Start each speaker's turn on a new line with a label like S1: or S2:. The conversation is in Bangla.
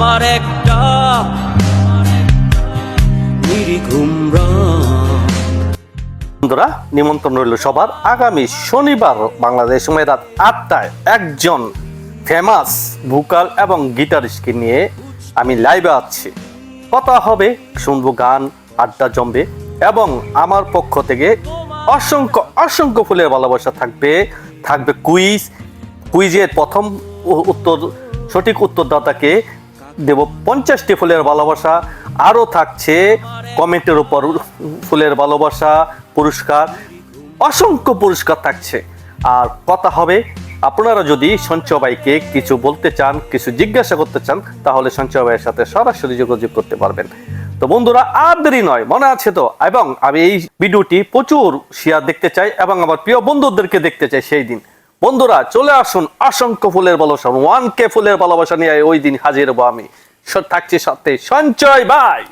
S1: আমার একটা
S2: বন্ধুরা, নিমন্ত্রণ রইল সবার। আগামী শনিবার বাংলাদেশ সময় রাত আটটায় একজন ফেমাস ভোকাল এবং গিটারিস্টকে নিয়ে আমি লাইভে আছি। কথা হবে, শুনব গান, আড্ডা জমবে এবং আমার পক্ষ থেকে অসংখ্য অসংখ্য ফুলের ভালোবাসা থাকবে। থাকবে কুইজ কুইজের প্রথম উত্তর, সঠিক উত্তরদাতাকে দেব পঞ্চাশটি ফুলের ভালোবাসা। আরও থাকছে কমেন্টের উপর ফুলের ভালোবাসা, পুরস্কার, অসংখ্য পুরস্কার থাকছে। আর কথা হবে, আপনারা যদি সঞ্চয় ভাইকে কিছু বলতে চান, কিছু জিজ্ঞাসা করতে চান, তাহলে সঞ্চয় ভাইয়ের সাথে সরাসরি যোগাযোগ করতে পারবেন। তো বন্ধুরা, আর দেরি নয়, মনে আছে তো? এবং আমি এই ভিডিওটি প্রচুর শেয়ার দেখতে চাই এবং আমার প্রিয় বন্ধুদেরকে দেখতে চাই সেই দিন। বন্ধুরা, চলে আসুন অসংখ্য ফুলের ভালোবাসা ওয়ান কে ফুলের ভালোবাসা নিয়ে ওই দিন হাজির হব আমি। থাকছি সাথে সঞ্চয় ভাই।